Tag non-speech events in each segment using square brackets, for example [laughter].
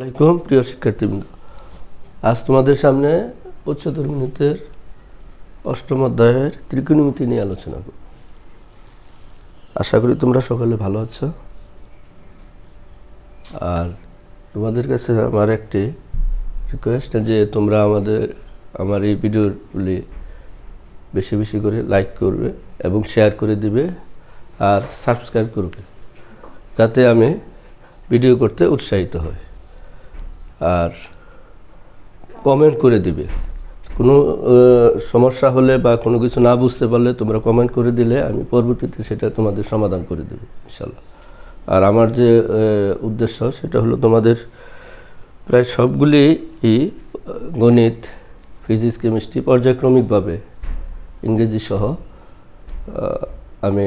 আলাইকুম, প্রিয় শিক্ষার্থীবৃন্দ। আজ তোমাদের সামনে উচ্চতর গণিতের অষ্টম অধ্যায়ের ত্রিকোণমিতি নিয়ে আলোচনা করব। আশা করি তোমরা সকলে ভালো আছো। আর তোমাদের কাছে আমার একটি রিকোয়েস্ট যে তোমরা আমাদের, আমার এই ভিডিওগুলি বেশি বেশি করে লাইক করবে এবং শেয়ার করে দিবে আর সাবস্ক্রাইব করবে। যাতে আমি ভিডিও করতে উৎসাহিত হই। আর কমেন্ট করে দিবে। কোনো সমস্যা হলে বা কোনো কিছু না বুঝতে পারলে তোমরা কমেন্ট করে দিলে, আমি পরবর্তীতে সেটা তোমাদের সমাধান করে দেবো, ইনশাল্লাহ। আর আমার যে উদ্দেশ্য সেটা হলো তোমাদের প্রায় সবগুলি গণিত ফিজিক্স কেমিস্ট্রি পর্যায়ক্রমিকভাবে ইংরেজি সহ আমি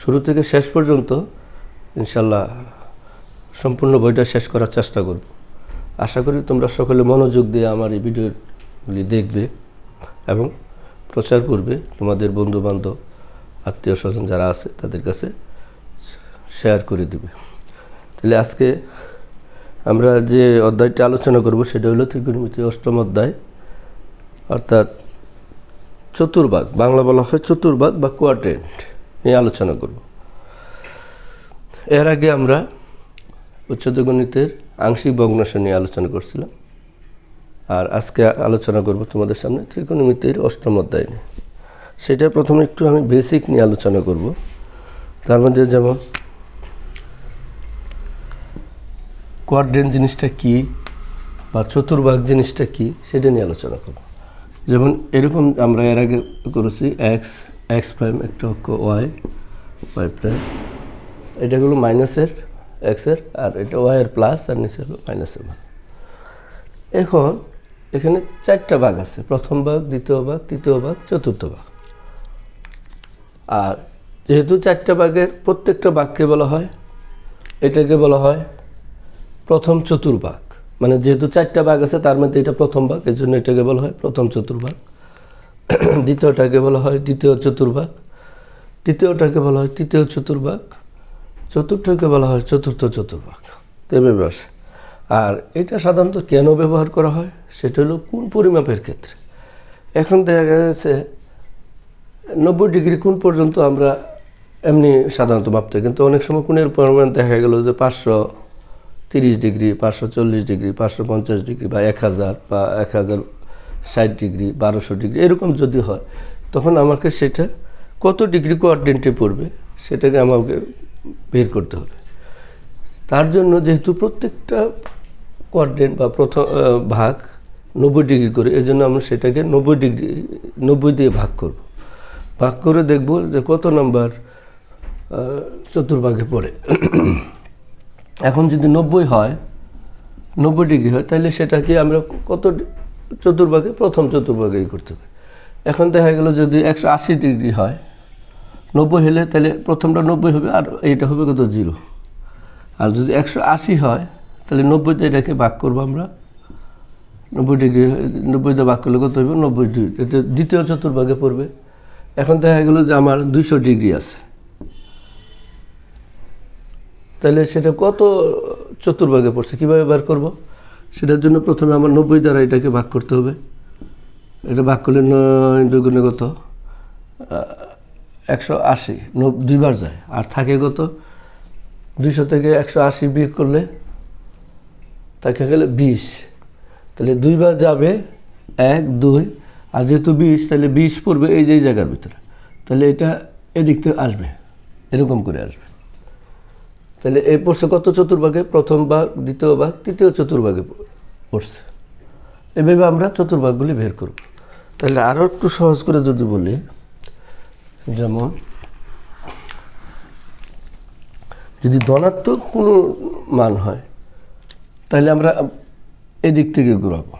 শুরু থেকে শেষ পর্যন্ত ইনশাল্লাহ সম্পূর্ণ বইটা শেষ করার চেষ্টা করব। আশা করি তোমরা সকলে মনোযোগ দিয়ে আমার এই ভিডিওগুলি দেখবে এবং প্রচার করবে তোমাদের বন্ধু বান্ধব আত্মীয় স্বজন যারা আছে তাদের কাছে শেয়ার করে দিবে। তাহলে আজকে আমরা যে অধ্যায়টি আলোচনা করব সেটা হলো ত্রিকোণমিতি অষ্টম অধ্যায়, অর্থাৎ চতুর্ভাগ, বাংলা বলা হয় চতুর্ভাগ বা কোয়ার্টেন্ট নিয়ে আলোচনা করব। এর আগে আমরা উচ্চতর গণিতের আংশিক ভগ্নাংশ নিয়ে আলোচনা করছিলাম। আর আজকে আলোচনা করব তোমাদের সামনে ত্রিকোণমিতির অষ্টম অধ্যায় নিয়ে। সেটা প্রথমে একটু আমি বেসিক নিয়ে আলোচনা করব। তার মধ্যে যেমন কোয়াড্রেন্ট জিনিসটা কি বা চতুর্ভাগ জিনিসটা কি সেটা নিয়ে আলোচনা করব। যেমন এরকম আমরা এর আগে করেছি এক্স এক্স প্রাইম একটা অক্ষ ওয়াই ওয়াই প্রাইম এটা হলো মাইনাসের এক্সের আর এটা ওয়াইয়ের প্লাস আর নিচে হলো মাইনাসের মান। এখন এখানে চারটা ভাগ আছে, প্রথম ভাগ, দ্বিতীয় ভাগ, তৃতীয় ভাগ, চতুর্থ ভাগ। আর যেহেতু চারটা ভাগের প্রত্যেকটা ভাগকে বলা হয়, এটাকে বলা হয় প্রথম চতুর্ভাগ মানে যেহেতু চারটা ভাগ আছে, তার মধ্যে এটা প্রথম ভাগ এর জন্য এটাকে বলা হয় প্রথম চতুর্ভাগ [clears throat] দ্বিতীয়টাকে বলা হয় দ্বিতীয় চতুর্ভাগ তৃতীয়টাকে বলা হয় তৃতীয় চতুর্ভাগ চতুর্থকে বলা হয় চতুর্থ চতুর্ভাগ। ব্যাস। আর এটা সাধারণত কেন ব্যবহার করা হয়? সেটা হলো কোন পরিমাপের ক্ষেত্রে? এখন দেখা গেছে নব্বই ডিগ্রি কোন পর্যন্ত আমরা এমনি সাধারণত মাপতে, কিন্তু অনেক সময় কোণের পরিমাণ দেখা গেল যে পাঁচশো তিরিশ ডিগ্রি, পাঁচশো চল্লিশ ডিগ্রি, পাঁচশো পঞ্চাশ ডিগ্রি বা এক হাজার বা এক হাজার ষাট ডিগ্রি, বারোশো ডিগ্রি, এরকম যদি হয়, তখন আমাকে সেটা কত ডিগ্রি কোয়ার্ডেন্টে পড়বে? সেটাকে আমাকে বের করতে হবে। তার জন্য যেহেতু প্রত্যেকটা কোয়ার্ডেন্ট বা প্রথম ভাগ নব্বই ডিগ্রি করে এই জন্য আমরা সেটাকে নব্বই ডিগ্রি, নব্বই দিয়ে ভাগ করব। ভাগ করে দেখব যে কত নম্বর চতুর্ভাগে পড়ে। এখন যদি নব্বই হয়, নব্বই ডিগ্রি হয়, তাহলে সেটাকে আমরা কত চতুর্ভাগে, প্রথম চতুর্ভাগেই করতে পারি। এখন দেখা গেল যদি একশো আশি ডিগ্রি হয় নব্বই হলে তাহলে প্রথমটা নব্বই হবে আর এইটা হবে কত জিরো। আর যদি একশো আশি হয়, তাহলে নব্বইতে এটাকে ভাগ করব আমরা। নব্বই ডিগ্রি, নব্বইতে ভাগ করলে কত হবে? নব্বই ডিগ্রি এতে দ্বিতীয় চতুর্ভাগে পড়বে। এখন দেখা গেলো যে আমার দুইশো ডিগ্রি আছে। তাহলে সেটা কত চতুর্ভাগে পড়ছে? কীভাবে বার করব? সেটার জন্য প্রথমে আমার নব্বই দ্বারা এটাকে ভাগ করতে হবে। এটা ভাগ করলে নয় দুগুণে কত? একশো আশি দুইবার যায়। আর থাকে কত? দুইশো থেকে একশো আশি বিয়োগ করলে থাকে গেলে বিশ। তাহলে দুইবার যাবে এক, দুই। আর যেহেতু বিশ, তাহলে বিশ পড়বে এই যে জায়গার ভিতরে। তাহলে এটা এদিক থেকে আসবে, এরকম করে আসবে। তাহলে এই পড়ছে কত চতুর্ভাগে? প্রথম ভাগ, দ্বিতীয় ভাগ, তৃতীয় চতুর্ভাগে পড়ছে। এভাবে আমরা চতুর্ভাগগুলি বের করব। তাহলে আরও একটু সহজ করে যদি বলি যেমন, যদি ধনাত্মক কোনো মান হয়, তাহলে আমরা এদিক থেকে ঘুরাবো।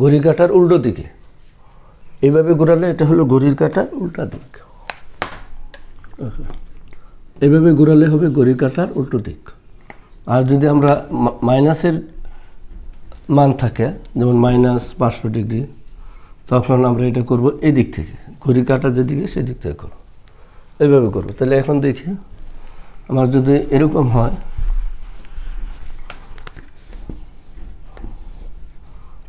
ঘড়ি কাটার উল্টো দিকে। এইভাবে ঘোরালে এটা হলো ঘড়ির কাটার উল্টা দিক। এভাবে ঘোরালে হবে ঘড়ির কাটার উল্টো দিক। আর যদি আমরা মাইনাসের মান থাকে, যেমন মাইনাস পাঁচশো ডিগ্রি তখন আমরা এটা করব এদিক থেকে। ঘড়ি কাটা যেদিকে সেদিক থেকে করব। এইভাবে করব। তাহলে এখন দেখি, আমার যদি এরকম হয়,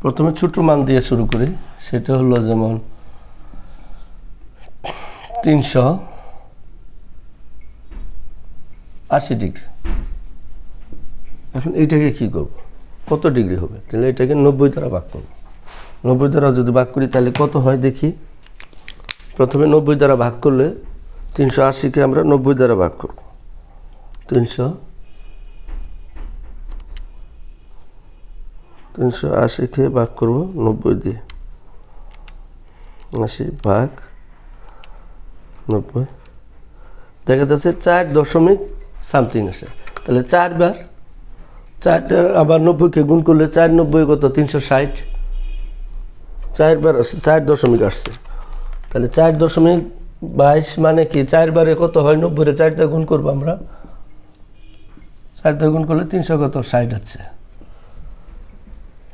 প্রথমে ছোট মান দিয়ে শুরু করি। সেটা হলো যেমন তিনশো আশি ডিগ্রি। এখন এইটাকে কি করব? কত ডিগ্রি হবে? তাহলে এটাকে নব্বই দ্বারা ভাগ করব। নব্বই দ্বারা যদি ভাগ করি, তাহলে কত হয় দেখি? প্রথমে নব্বই দ্বারা ভাগ করলে তিনশো আশিকে আমরা নব্বই দ্বারা ভাগ করব। তিনশো তিনশো আশিকে ভাগ করব নব্বই দিয়ে। আশি ভাগ নব্বই। দেখা যাচ্ছে চার দশমিক সামথিং আসে তাহলে চারবার চারটা আবার নব্বইকে গুণ করলে চার নব্বই কত? তিনশো ষাট। চারবার চার দশমিক আসছে। তাহলে চার দশমিক বাইশ মানে কি? চারবারে কত হয়? নব্বইরে চারটা গুণ করব আমরা। চারটা গুণ করলে তিনশো কত? ষাট হচ্ছে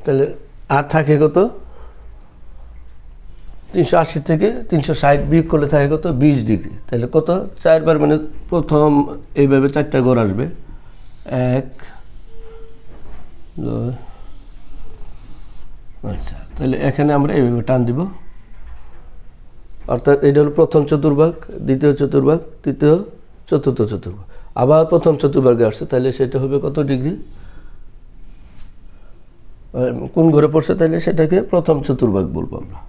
তাহলে আর থাকে কত? তিনশো আশি থেকে তিনশো ষাট বিয়োগ করলে থাকে কত? বিশ ডিগ্রি। তাহলে কত? চারবার মানে প্রথম এইভাবে চারটা ঘর আসবে। এক, দুই আচ্ছা তাহলে এখানে আমরা এইভাবে টান দিব। অর্থাৎ এটা হলো প্রথম চতুর্ভাগ, দ্বিতীয় চতুর্ভাগ, তৃতীয় চতুর্থ চতুর্ভাগ। আবার প্রথম চতুর্ভাগে আসছে, তাহলে সেটা হবে কত ডিগ্রি? কোন ঘরে পড়ছে, তাহলে সেটাকে প্রথম চতুর্ভাগ বলব আমরা।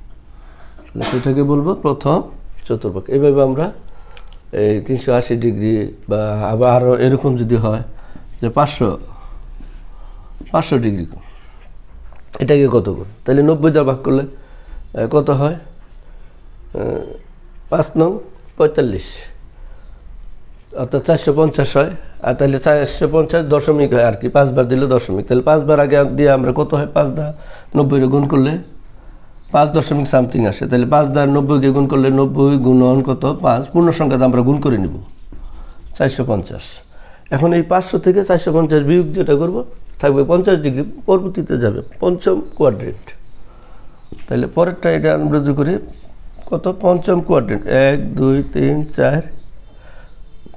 তাহলে সেটাকে বলব প্রথম চতুর্ভাগ। এইভাবে আমরা এই তিনশো আশি ডিগ্রি বা আবার আরও এরকম যদি হয়, যে পাঁচশো পাঁচশো ডিগ্রি এটাকে কত করে তাহলে নব্বই দ্বারা ভাগ করলে কত হয়? পাঁচ নং পঁয়তাল্লিশ। অর্থাৎ চারশো পঞ্চাশ হয়। আর তাহলে চারশো পঞ্চাশ দশমিক হয় আর কি পাঁচবার দিলে দশমিক। তাহলে পাঁচবার আগে দিয়ে আমরা কত হয়? পাঁচ দা নব্বইরে গুণ করলে পাঁচ দশমিক সামথিং আসে। তাহলে পাঁচ দা নব্বইকে গুণ করলে নব্বই গুণন কত? পাঁচ। পূর্ণ সংখ্যাতে আমরা গুণ করে নিব। চারশো পঞ্চাশ। এখন এই পাঁচশো থেকে চারশো পঞ্চাশ বিয়োগ যেটা করব থাকবে পঞ্চাশ ডিগ্রি, পরবর্তীতে যাবে পঞ্চম কোয়াড্রেন্ট তাহলে পরেরটা এটা আমরা যদি করি কত? পঞ্চম কোয়াড্রেন্ট এক, দুই, তিন, চার,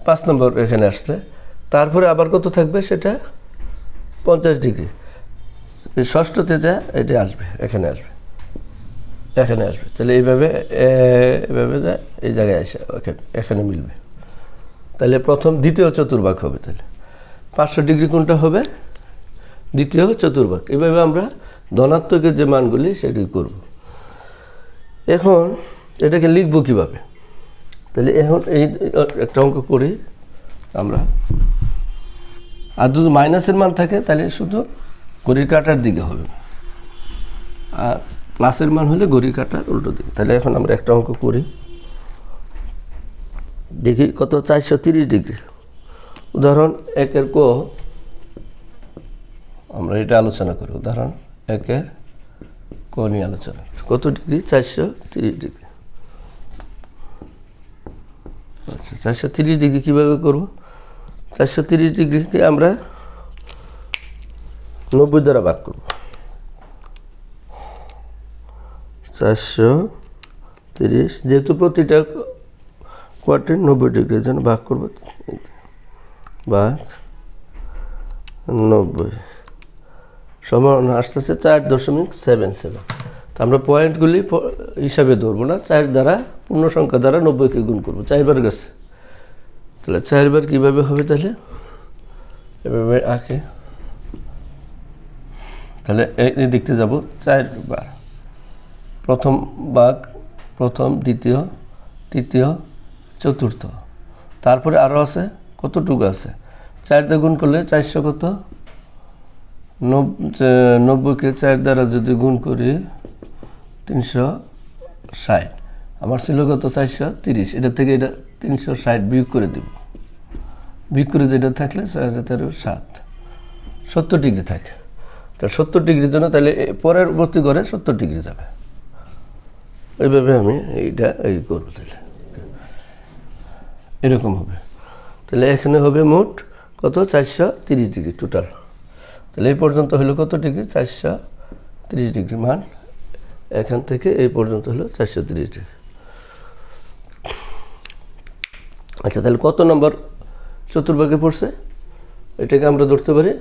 পাঁচ নম্বর এখানে আসলে তারপরে আবার কত থাকবে সেটা? পঞ্চাশ ডিগ্রি। ষষ্ঠতে যা এটা আসবে, এখানে আসবে। এখানে আসবে। তাহলে এইভাবে এভাবে যা, এই জায়গায় আসে এখানে এখানে মিলবে। তাহলে প্রথম দ্বিতীয় চতুর্ভাগ হবে তাহলে। পাঁচশো ডিগ্রি কোনটা হবে? দ্বিতীয় চতুর্ভাগ। এভাবে আমরা ধনাত্মকের যে মানগুলি, সেটি করব। এখন এটাকে লিখব কীভাবে? তাহলে এখন এই একটা অঙ্ক করি আমরা আর যদি মাইনাসের মান থাকে, তাহলে শুধু ঘড়ির কাটার দিকে হবে। আর প্লাসের মান হলে ঘড়ির কাটার উল্টো দিকে। তাহলে এখন আমরা একটা অঙ্ক করি। দেখি কত? চারশো তিরিশ ডিগ্রি। উদাহরণ, একের ক আমরা এটা আলোচনা করি উদাহরণ একের ক আলোচনা। কত ডিগ্রি? চারশো তিরিশ ডিগ্রি। আচ্ছা চারশো তিরিশ ডিগ্রি কীভাবে করব? চারশো তিরিশ ডিগ্রিকে আমরা নব্বই দ্বারা ভাগ করব। চারশো তিরিশ, যেহেতু প্রতিটা কোয়ার্টার নব্বই ডিগ্রির জন্য ভাগ করব। ভাগ নব্বই। সমান আসতেছে চার দশমিক সেভেন সেভেন তো আমরা পয়েন্টগুলি হিসাবে ধরবো না, চার দ্বারা পূর্ণ সংখ্যা দ্বারা নব্বইকে গুণ করব, চারবার গেছে। তাহলে চারবার কীভাবে হবে তাহলে? এভাবে আঁকে। তাহলে এই দেখতে যাব, চারবার। প্রথম বাঘ প্রথম, দ্বিতীয়, তৃতীয়, চতুর্থ। তারপরে আরও আছে, কতটুকু আছে? চার দিয়ে গুণ করলে চারশো কত? নব্বইকে চার দ্বারা যদি গুণ করি তিনশো ষাট। আমার ছিল কত? চারশো তিরিশ। এটা থেকে এটা তিনশো ষাট বিয়োগ করে দিব। বিয়োগ করে যেটা থাকলে ছয় হাজার তেরো সাত। সত্তর ডিগ্রি থাকে। তা সত্তর ডিগ্রির জন্য তাহলে এ- পরবর্তী ঘরে সত্তর ডিগ্রি যাবে। এইভাবে আমি এইটা এই করব তাহলে। এরকম হবে। তাহলে এখানে হবে মোট কত? চারশো তিরিশ ডিগ্রি টোটাল তাহলে এই পর্যন্ত হলো কত ডিগ্রি? চারশো তিরিশ ডিগ্রি। মান এখান থেকে এই পর্যন্ত হলো চারশো তিরিশ ডিগ্রি। আচ্ছা তাহলে কত নম্বর চতুর্ভাগে পড়ছে? এটাকে আমরা ধরতে পারি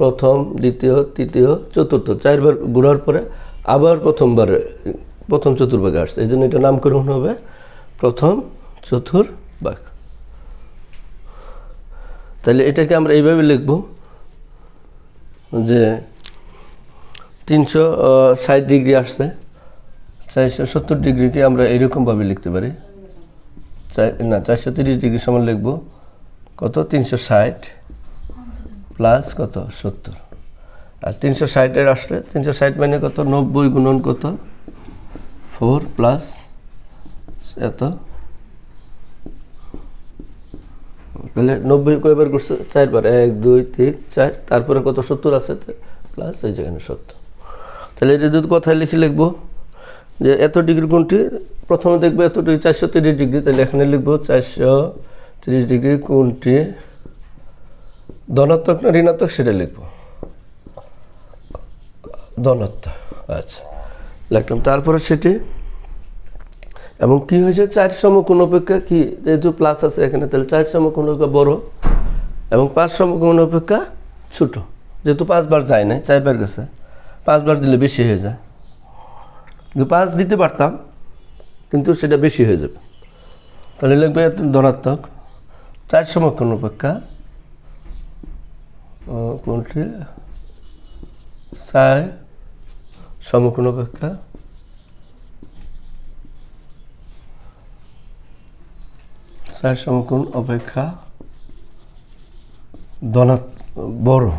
প্রথম, দ্বিতীয়, তৃতীয়, চতুর্থ। চারবার ঘোরার পরে আবার প্রথমবার, প্রথম চতুর্ভাগে আসছে। এই জন্য এটা নামকরণ হবে প্রথম চতুর্ভাগ। তাহলে এটাকে আমরা এইভাবে লিখব যে তিনশো ষাট ডিগ্রি আসছে। চারশো সত্তর ডিগ্রিকে আমরা এরকমভাবে লিখতে পারি। না, চারশো তিরিশ ডিগ্রি সমান লিখব। কত? তিনশো ষাট প্লাস কত? সত্তর। আর তিনশো ষাটের আসলে, তিনশো ষাট মানে কত? নব্বই গুণন কত? ফোর প্লাস এত? তাহলে নব্বই কয়বার করছে? চারবার। এক, দুই, তিন, চার। তারপরে কত? সত্তর আছে প্লাস এই যেখানে সত্তর। তাহলে এটা যদি কথায় লিখে লিখব যে এত ডিগ্রি কোনটি? প্রথমে দেখব এত ডিগ্রি, চারশো তিরিশ ডিগ্রি। তাহলে এখানে লিখব চারশো তিরিশ ডিগ্রি কোনটি? ধনাত্মক না ঋণাত্মক সেটা লিখব। ধনাত্মক। আচ্ছা। লিখলাম। তারপরে সেটি এবং কি হয়েছে? চার সমকোণ অপেক্ষা, কি যেহেতু প্লাস আছে এখানে, তাহলে চার সমকোণ অপেক্ষা বড় এবং পাঁচ সমকোণ অপেক্ষা ছোট। যেহেতু পাঁচবার যায় না চারবার গেছে পাঁচবার দিলে বেশি হয়ে যায়। কিন্তু পাঁচ দিতে পারতাম, কিন্তু সেটা বেশি হয়ে যাবে। তাহলে লিখবে এত ধনাত্মক। চার সমকোণ অপেক্ষা কোনটি? চার সমকোণ অপেক্ষা। চার সমকোণ অপেক্ষা ধনাত বড়।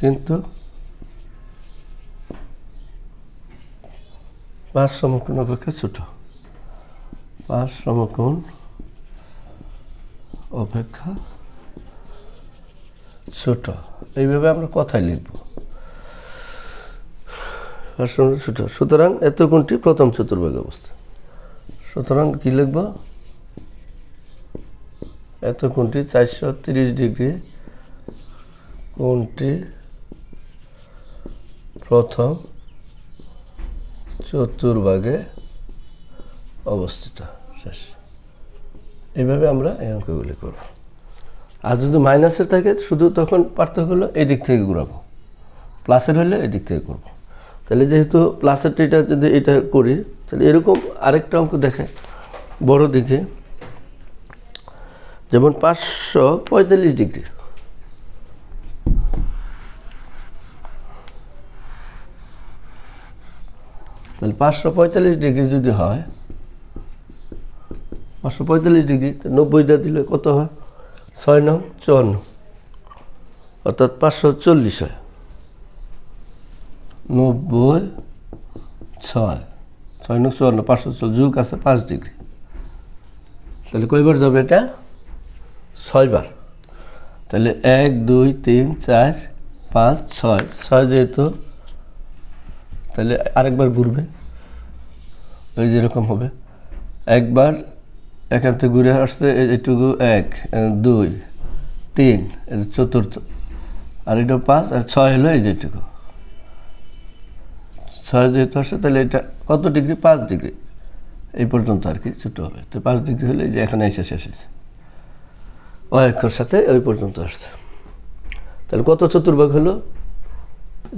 কিন্তু পাঁচ সমকোণ অপেক্ষা ছোট। পাঁচ সমকোণ অপেক্ষা ছোট। এইভাবে আমরা কথায় লিখব। ছোট। সুতরাং এত কোনটি প্রথম চতুর্ভাগ অবস্থা। সুতরাং কি লিখব? এত কোনটি চারশো তিরিশ ডিগ্রি। কোনটি প্রথম চতুর্ভাগে অবস্থিত। শেষ। এইভাবে আমরা এই অঙ্কগুলি করব। আর যদি মাইনাসের থাকে, শুধু তখন পার্থক্য হলো এই দিক থেকে ঘুরাবো। প্লাসের হলে এই দিক থেকে করব তাহলে যেহেতু প্লাসেরটা এটা যদি এটা করি, তাহলে এরকম আরেকটা অঙ্ক দেখে বড় দিকে। যেমন পাঁচশো পঁয়তাল্লিশ ডিগ্রি। তাহলে পাঁচশো পঁয়তাল্লিশ ডিগ্রি যদি হয়, পাঁচশো পঁয়তাল্লিশ ডিগ্রি নব্বইটা দিলে কত হয়? ছয় নং চুয়ান্ন। অর্থাৎ পাঁচশো চল্লিশ হয়। নব্বই ছয়। ছয় নং চুয়ান্ন, পাঁচশো চল্লিশ যুগ আছে পাঁচ ডিগ্রি। তাহলে কয়বার যাবে এটা? ছয়বার। তাহলে এক, দুই, তিন, চার, পাঁচ, ছয়। ছয় যেহেতু, তাহলে আরেকবার ঘুরবে। ওই যেরকম হবে। একবার এখান থেকে ঘুরে আসছে এই- এইটুকু এক দুই, তিন চতুর্থ। আর এটা পাঁচ, আর ছয় হলো এই যেটুকু। ছয় যেহেতু আসছে তাহলে এটা কত ডিগ্রি? পাঁচ ডিগ্রি। এই পর্যন্ত আর কি ছোটো হবে। তো পাঁচ ডিগ্রি হলে যে এখানে এসে শেষ হয়েছে। অক্ষর সাথে ওই পর্যন্ত আসছে। তাহলে কত চতুর্ভাগ হলো?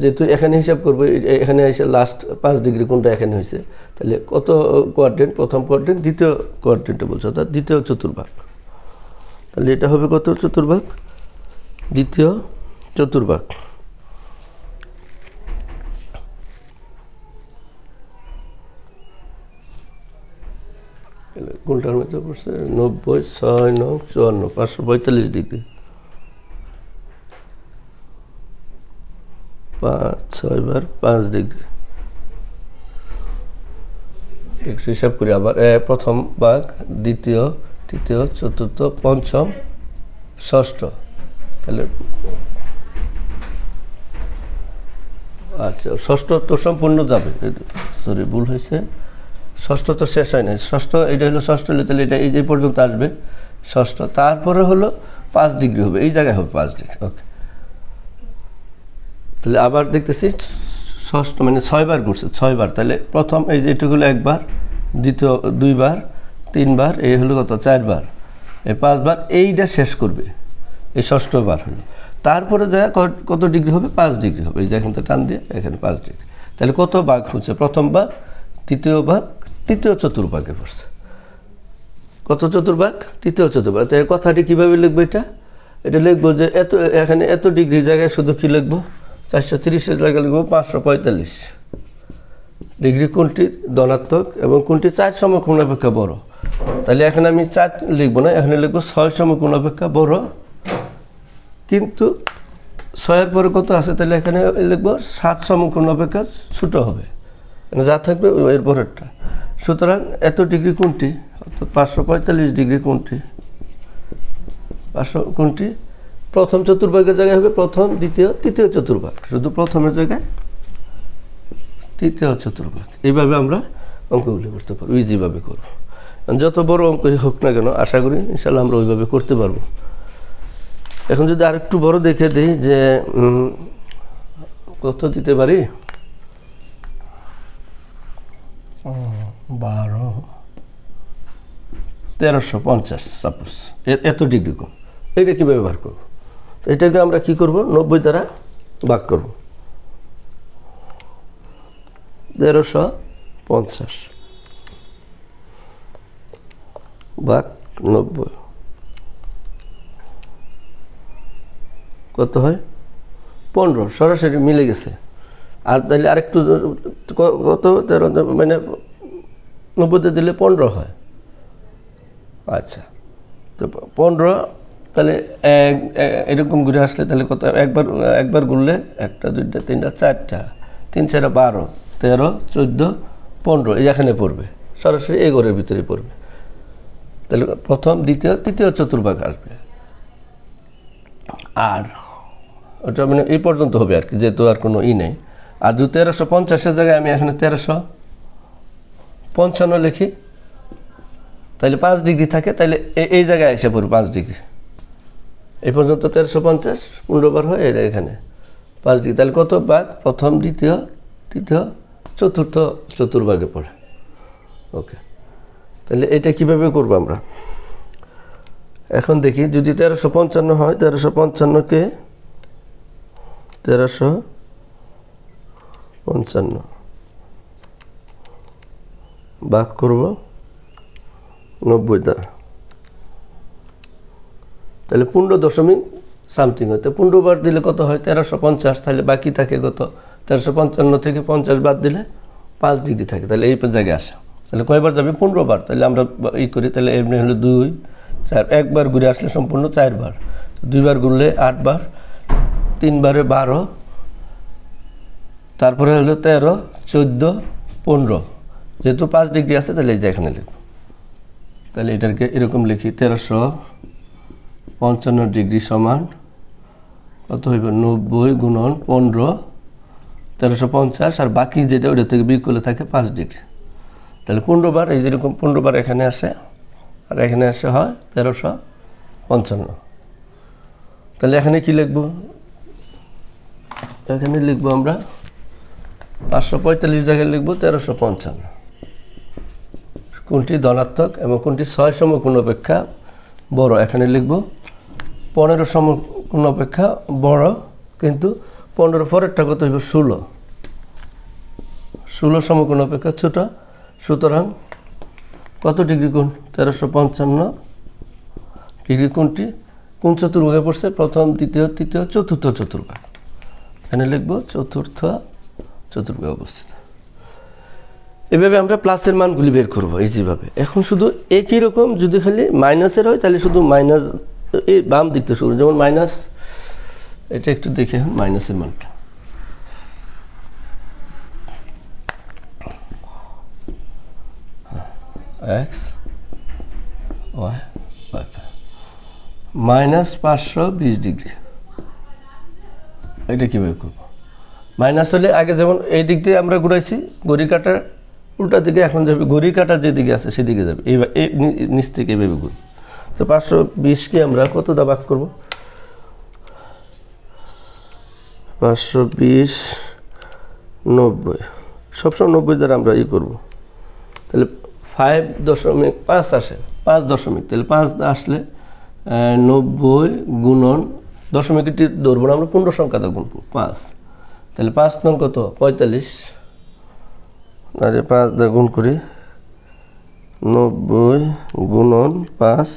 যেহেতু এখানে হিসাব করব এখানে এসে লাস্ট পাঁচ ডিগ্রি কোনটা এখানে হয়েছে? তাহলে কত কোয়ার্ডেন্ট প্রথম কোয়ার্ডেন্ট দ্বিতীয় কোয়ার্ডেন্টে বলছে, অর্থাৎ দ্বিতীয় চতুর্ভাগ। তাহলে এটা হবে কত চতুর্ভাগ? দ্বিতীয় চতুর্ভাগ। কোনটার মধ্যে পড়ছে, নব্বই, ছয়, নং, চুয়ান্ন, পাঁচশো পঁয়তাল্লিশ ডিগ্রি। পাঁচ ছয়বার পাঁচ ডিগ্রি। ঠিক হিসাব করি আবার প্রথম ভাগ, দ্বিতীয়, তৃতীয়, চতুর্থ, পঞ্চম, ষষ্ঠ। তাহলে আচ্ছা ষষ্ঠ তো সম্পূর্ণ যাবে। সরি, ভুল হয়েছে। ষষ্ঠ তো শেষ হয় নাই। ষষ্ঠ, এটা হলো ষষ্ঠ, হলে তাহলে এটা এই যে পর্যন্ত আসবে, ষষ্ঠ। তারপরে হলো পাঁচ ডিগ্রি হবে, এই জায়গায় হবে পাঁচ ডিগ্রি, ওকে। তাহলে আবার দেখতেছি, ষষ্ঠ মানে ছয়বার করছে ছয়বার। তাহলে প্রথম এই যে এটুকুলো একবার, দ্বিতীয় দুইবার, তিনবার, এই হলো কত? চারবার। এই পাঁচবার, এইটা শেষ করবে, এই ষষ্ঠবার হলো। তারপরে যা কত ডিগ্রি হবে? পাঁচ ডিগ্রি হবে। এই যে এখান থেকে টান দিয়ে, এখানে পাঁচ ডিগ্রি। তাহলে কত ভাগ হচ্ছে প্রথম ভাগ তৃতীয় ভাগ তৃতীয় চতুর্ভাগে পড়ছে। কত চতুর্ভাগ? তৃতীয় চতুর্ভাগ। তো কথাটি কীভাবে লিখব এটা? এটা লিখব যে এত, এখানে এত ডিগ্রি জায়গায় শুধু কী লিখব? চারশো তিরিশের জায়গায় লিখব পাঁচশো পঁয়তাল্লিশ। ডিগ্রি কোনটি? ধনাত্মক। এবং কোনটি? চার সমকোণ অপেক্ষা বড়। তাহলে এখানে আমি চার লিখব না, এখানে লিখব ছয় সমকোণ অপেক্ষা বড়। কিন্তু ছয়ের পরে কত আছে? তাহলে এখানে লিখব সাত সমকোণ অপেক্ষা ছোটো হবে। মানে যা থাকবে এর পরেরটা। সুতরাং এত ডিগ্রি কোনটি? অর্থাৎ পাঁচশো পঁয়তাল্লিশ ডিগ্রি কোনটি? পাঁচশো কোনটি? প্রথম চতুর্ভাগের জায়গায় হবে প্রথম, দ্বিতীয়, তৃতীয় চতুর্ভাগ। শুধু প্রথমের জায়গায় তৃতীয় চতুর্ভাগ। এইভাবে আমরা অঙ্কগুলি করতে পারব ইজিভাবে করব। যত বড় অঙ্কই হোক না কেন, আশা করি ইনশাল্লাহ আমরা ওইভাবে করতে পারব। এখন যদি আরেকটু বড় দেখে দিই যে কত দিতে পারি? বারো, তেরোশো পঞ্চাশ, সাপোজ। এত ডিগ্রি কম। এটা কী ব্যবহার করব? এটাকে আমরা কি করব? নব্বই দ্বারা ভাগ করব। তেরোশো পঞ্চাশ ভাগ নব্বই। কত হয়? পনেরো। সরাসরি মিলে গেছে। আর তাহলে আরেকটু কত? তেরো মানে নব্বইতে দিলে পনেরো হয়। আচ্ছা। তো পনেরো, তাহলে এরকম ঘুরে আসলে তাহলে কত? একবার একবার ঘুরলে একটা, দুইটা, তিনটা, চারটা, তিন চারটা বারো, তেরো, চোদ্দ, পনেরো এখানে পড়বে। সরাসরি এ ঘরের ভিতরে পড়বে। তাহলে প্রথম, দ্বিতীয়, তৃতীয়, চতুর্ভাগ আসবে। আর ওটা মানে এই পর্যন্ত হবে আর কি, যেহেতু আর কোনো ই নেই। আর দু তেরোশো পঞ্চাশের জায়গায় আমি এখানে তেরোশো পঞ্চান্ন লিখি। তাহলে পাঁচ ডিগ্রি থাকে তাহলে এই জায়গায় এসে পড়বে পাঁচ ডিগ্রি। এই পর্যন্ত তেরোশো পঞ্চাশ, পনেরো হয় এটা এখানে। পাঁচ ডিগ্রি তাহলে কত ভাগ প্রথম, দ্বিতীয়, তৃতীয়, চতুর্থ চতুর্ভাগে পড়ে। ওকে। তাহলে এটা কীভাবে করব আমরা? এখন দেখি, যদি তেরোশো পঞ্চান্ন হয়, তেরোশো পঞ্চান্নকে তেরোশো পঞ্চান্ন। ভাগ করব? নব্বই দ্বারা তাহলে পনেরো দশমিক সামথিং হয়। তো পনেরো বার দিলে কত হয়? তেরোশো পঞ্চাশ। তাহলে বাকি থাকে কত? তেরোশো পঞ্চান্ন থেকে পঞ্চাশ বাদ দিলে পাঁচ ডিগ্রি থাকে। তাহলে এই জায়গায় আসে। তাহলে কয়বার যাবে? পনেরো বার। তাহলে আমরা ই করি, তাহলে এমনি হলো দুই, চার। একবার ঘুরে আসলে সম্পূর্ণ চারবার দুইবার ঘুরলে আটবার তিনবারে বারো। তারপরে হলো তেরো, চোদ্দ, পনেরো। যেহেতু পাঁচ ডিগ্রি আছে, তাহলে এই যে এখানে লিখব। তাহলে এটাকে এরকম লিখি, তেরোশো পঞ্চান্ন ডিগ্রি সমান কত হইব? নব্বই গুণন পনেরো, তেরোশো পঞ্চাশ, আর বাকি যেটা ওটা থেকে বিয়োগ করলে থাকে পাঁচ ডিগ্রি। তাহলে পনেরো বার, এই যেরকম পনেরো বার এখানে আসে, আর এখানে আসে হয় তেরোশো পঞ্চান্ন। তাহলে এখানে কি লিখব? এখানে লিখব আমরা পাঁচশো পঁয়তাল্লিশ জায়গায় লিখব তেরোশো পঞ্চান্ন। কোনটি ধনাত্মক এবং কোনটি ছয় সমকোণ অপেক্ষা বড়, এখানে লিখব। পনেরো সমকোণ অপেক্ষা বড়, কিন্তু পনেরো পরেরটা কত হইব? ষোলো। ষোলো সমকোণ অপেক্ষা ছোট, সুতরাং কত ডিগ্রি কোণ? তেরোশো পঞ্চান্ন ডিগ্রি কোণটি কোন চতুর্ভাগে পড়ছে? প্রথম, দ্বিতীয়, তৃতীয়, চতুর্থ চতুর্ভাগ। এখানে লিখব চতুর্থ চতুর্ভাগে অবস্থিত। এভাবে আমরা প্লাসের মানগুলি বের করব ইজিভাবে এখন শুধু একই রকম যদি খালি মাইনাসের হয়, তাহলে শুধু মাইনাস এই বাম দিকতে শুরু। যেমন মাইনাস এটা একটু দেখে মাইনাসের মানটা। এক্স ওয়াই মাইনাস পাঁচশো বিশ ডিগ্রি। এটা কীভাবে করব? মাইনাস হলে আগে যেমন এই দিক দিয়ে আমরা ঘুরাইছি, ঘড়ি কাটার উল্টা দিকে এখন যাবে ঘড়ি কাটা যেদিকে আছে সেদিকে যাবে। এই নিচ থেকে এভাবে ঘুরি তো পাঁচশো বিশকে আমরা কত দা ভাগ করব? পাঁচশো বিশ নব্বই। সবসময় নব্বই দ্বারা আমরা ই করব। তাহলে ফাইভ দশমিক পাঁচ আসে। পাঁচ দশমিক। তাহলে পাঁচ আসলে নব্বই গুণন দশমিকটি ধরবো না, আমরা পূর্ণ সংখ্যাটা গুনবো পাঁচ। তাহলে পাঁচ নং কত? পঁয়তাল্লিশ। আরে পাঁচ দা গুণ করি। নব্বই গুণন পাঁচ,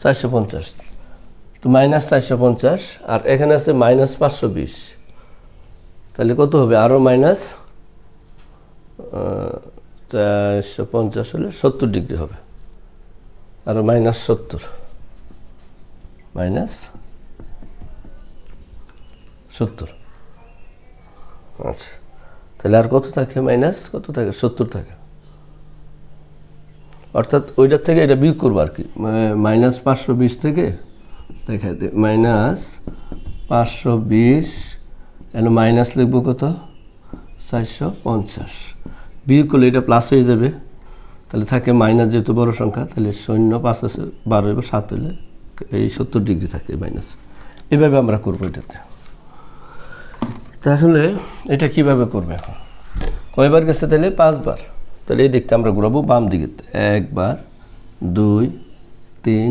চারশো পঞ্চাশ। তো মাইনাস চারশো পঞ্চাশ, আর এখানে আছে মাইনাস পাঁচশো বিশ। তাহলে কত হবে? আরও মাইনাস চারশো পঞ্চাশ হলে সত্তর ডিগ্রি হবে। আরও মাইনাস সত্তর মাইনাস সত্তর। আচ্ছা। তাহলে আর কত থাকে? মাইনাস কত থাকে? সত্তর থাকে। অর্থাৎ ওইটার থেকে এটা বিয়োগ করব আর কি। মাইনাস পাঁচশো বিশ থেকে দেখাই দে মাইনাস পাঁচশো বিশ এন মাইনাস লিখব কত? চারশো পঞ্চাশ। বিয়োগ করলে এটা প্লাস হয়ে যাবে। তাহলে থাকে মাইনাস যেহেতু বড় সংখ্যা, তাহলে শূন্য পাঁচ আছে, বারো এবার সাত হলে এই সত্তর ডিগ্রি থাকে মাইনাস। এভাবে আমরা করব এটাতে। তাহলে এটা কীভাবে করবে এখন? কয়বার গেছে তাহলে? পাঁচবার। তাহলে এই দিকটা আমরা ঘুরাবো বাম দিকে। একবার, দুই, তিন,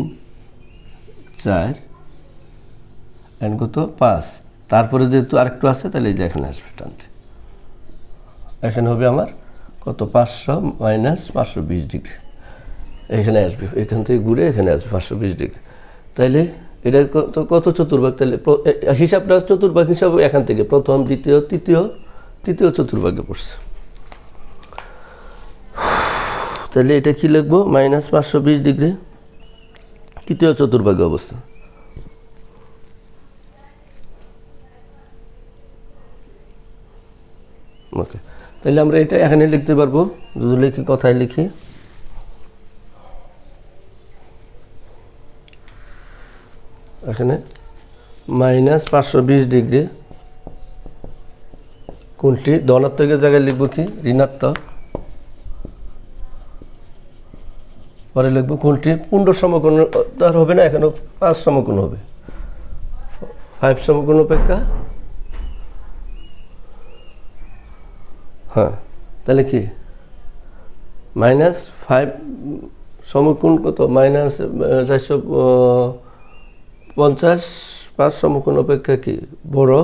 চার এন কত? পাঁচ। তারপরে যেহেতু আরেকটু আছে, তাহলে এই যে এখানে আসবে টানতে। এখানে হবে আমার কত? পাঁচশো মাইনাস পাঁচশো বিশ ডিগ্রি। এখানে আসবে। এখান থেকে ঘুরে এখানে আসবে পাঁচশো বিশ ডিগ্রি। তাইলে এটা কত কত চতুর্ভাগ? তাহলে হিসাবটা চতুর্ভাগ হিসাব এখান থেকে। প্রথম, দ্বিতীয়, তৃতীয় তৃতীয় চতুর্ভাগে পড়ছে। তাহলে এটা কি লিখব? মাইনাস পাঁচশো বিশ ডিগ্রি। তৃতীয় চতুর্ভাগে অবস্থা। ওকে। তাহলে আমরা এটা এখানে লিখতে পারব। যদি লিখি, কথায় লিখি। এখানে মাইনাস পাঁচশো বিশ ডিগ্রি। কোনটি? ধনাত্মকের জায়গায় লিখব কি? ঋণাত্মক। পরে লিখব কোনটি? পূর্ণ সমকোণ তার হবে না এখানে পাঁচ সমকোণ হবে। ফাইভ সমকোণ অপেক্ষা। হ্যাঁ তাহলে কি? মাইনাস ফাইভ সমকোণ কত? মাইনাস চারশো পঞ্চাশ পাঁচ সমকোণ অপেক্ষা কি? বড়।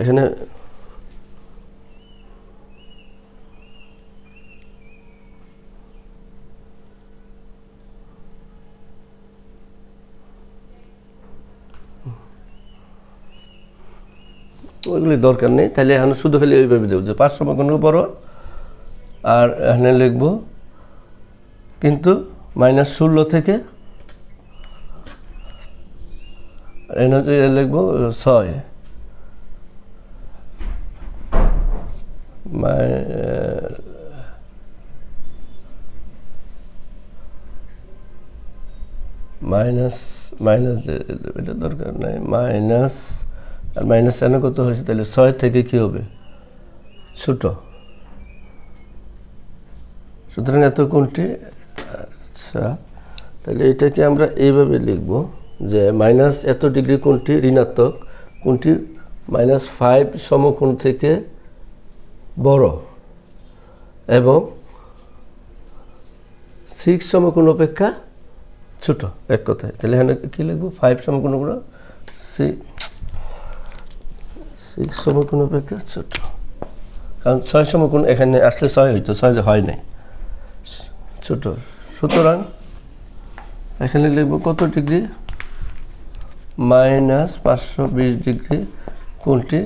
এখানে ওইগুলি দরকার নেই। তাহলে এখানে শুধু খালি ওইভাবে দেবো যে পাঁচ সমকোণ বড়। আর এখানে লিখব, কিন্তু মাইনাস ষোলো থেকে হচ্ছে লিখব, ছয়। মাই- মাইনাস মাইনাস এটা দরকার নাই, মাইনাস, আর মাইনাস এনে কত হয়েছে তাহলে ছয় থেকে কি হবে? ছোট। সুতরাং এত কোনটি? আচ্ছা তাহলে এটাকে আমরা এইভাবে লিখব। যে মাইনাস এত ডিগ্রি কোনটি ঋণাত্মক? কোনটি? মাইনাস ফাইভ সমকোণ থেকে বড়। এবং সিক্স সমকোণ অপেক্ষা ছোট, এক কথায়। তাহলে এখানে কী লিখব? ফাইভ সমকোণ সিক্স সমকোণ অপেক্ষা ছোট। কারণ ছয় সমকোণ এখানে আসলে ছয় হইতো, ছয় হয় নাই। ছোট। সুতরাং এখানে লিখব কত ডিগ্রি? মাইনাস পাঁচশো বিশ ডিগ্রি কোনটি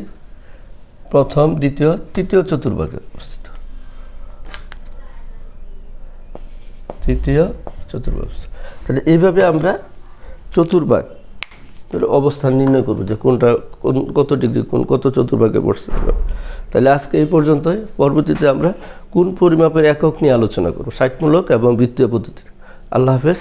প্রথম, দ্বিতীয়, তৃতীয়, চতুর্ভাগে অবস্থিত। তৃতীয়, চতুর্ভাগ তাহলে এইভাবে আমরা চতুর্ভাগ অবস্থান নির্ণয় করব যে কোনটা, কোন কত ডিগ্রি কোন কত চতুর্ভাগে পড়ছে। তাহলে আজকে এই পর্যন্তই। পরবর্তীতে আমরা কোন পরিমাপের একক নিয়ে আলোচনা করব, ষাটমূলক এবং বৃত্তীয় পদ্ধতি আল্লাহ হাফেজ।